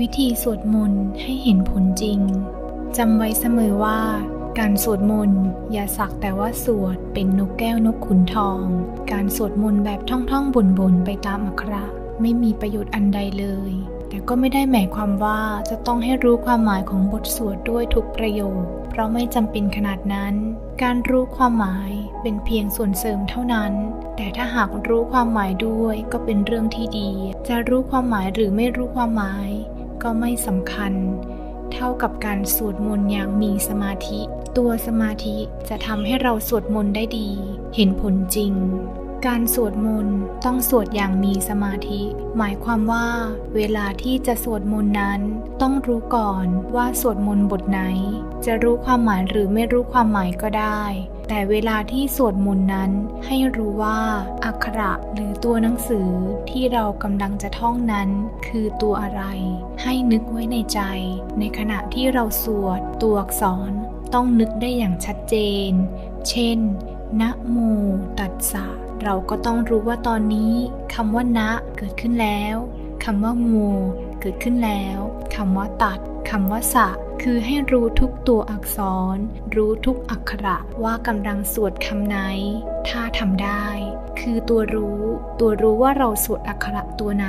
วิธีสวดมนต์ให้เห็นผลจริง จำไว้เสมอว่า การสวดมนต์อย่าสักแต่ว่าสวดเป็นนกแก้วนกขุนทอง การสวดมนต์แบบท่องท่องบนบนๆไปตามอักระไม่มีประโยชน์อันใดเลย แต่ก็ไม่ได้หมายความว่าจะต้องให้รู้ความหมายของบทสวดด้วยทุกประโยค เพราะไม่จำเป็นขนาดนั้น การรู้ความหมายเป็นเพียงส่วนเสริมเท่านั้น แต่ถ้าหากรู้ความหมายด้วยก็เป็นเรื่องที่ดี จะรู้ความหมายหรือไม่รู้ความหมาย ก็ไม่สำคัญ เท่ากับการสวดมนต์อย่างมีสมาธิ ตัวสมาธิจะทำให้เราสวดมนต์ได้ดี เห็นผลจริง การสวดมนต์ต้องสวดอย่างมีสมาธิ หมายความว่า เวลาที่จะสวดมนต์นั้น ต้องรู้ก่อนว่าสวดมนต์บทไหน จะรู้ความหมายหรือไม่รู้ความหมายก็ได้ แต่เวลาที่สวดมนต์นั้นให้รู้ว่าอักขระหรือตัวหนังสือที่เรากำลังจะท่องนั้น คือตัวอะไร ให้นึกไว้ในใจ ในขณะที่เราสวดตัวอักษรต้องนึกได้อย่างชัดเจน เช่น นะโมตัสสะ เราก็ต้องรู้ว่าตอนนี้คำว่านะเกิดขึ้นแล้วคำว่าโมเกิดขึ้นแล้วคำว่าตัดคำว่าสะคือให้รู้ทุกตัวอักษร รู้ทุกอักขระว่ากำลังสวดคำไหน ถ้าทำได้ คือตัวรู้ ตัวรู้ว่าเราสวดอักขระตัวไหน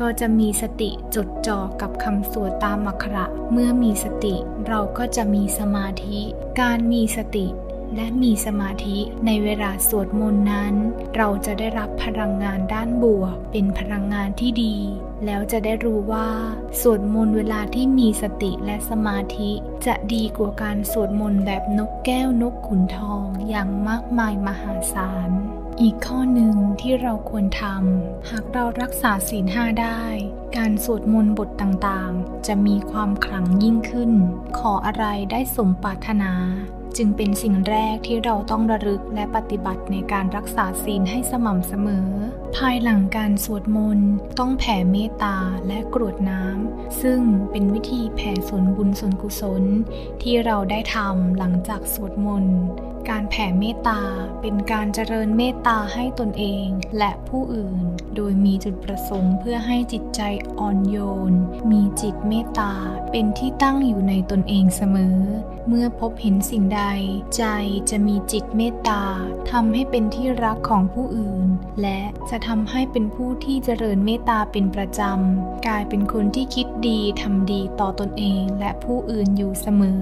ก็จะมีสติจดจ่อกับคำสวดตามอักขระ เมื่อมีสติ เราก็จะมีสมาธิ การมีสติ และมีสมาธิในเวลาสวดมนต์นั้น เราจะได้รับพลังงานด้านบวก เป็นพลังงานที่ดี แล้วจะได้รู้ว่าสวดมนต์เวลาที่มีสติและสมาธิ จะดีกว่าการสวดมนต์แบบนกแก้วนกขุนทองอย่างมากมายมหาศาลอีกข้อหนึ่งที่เราควรทำ หากเรารักษาศีลห้าได้ การสวดมนต์บทต่างๆ จะมีความขลังยิ่งขึ้น ขออะไรได้สมปรารถนาจึงเป็นสิ่งแรกที่เราต้องระลึกและปฏิบัติในการรักษาศีลให้สม่ำเสมอภายหลังการสวดมนต์ต้องแผ่เมตตาและกรวดน้ำซึ่งเป็นวิธีแผ่ส่วนบุญส่วนกุศล ที่เราได้ทำหลังจากสวดมนต์การแผ่เมตตาเป็นการเจริญเมตตาให้ตนเองและผู้อื่น โดยมีจุดประสงค์เพื่อให้จิตใจอ่อนโยน มีจิตเมตตาเป็นที่ตั้งอยู่ในตนเองเสมอ เมื่อพบเห็นสิ่งใด ใจจะมีจิตเมตตาทำให้เป็นที่รักของผู้อื่น และจะทำให้เป็นผู้ที่เจริญเมตตาเป็นประจำ กลายเป็นคนที่คิดดีทำดีต่อตนเองและผู้อื่นอยู่เสมอ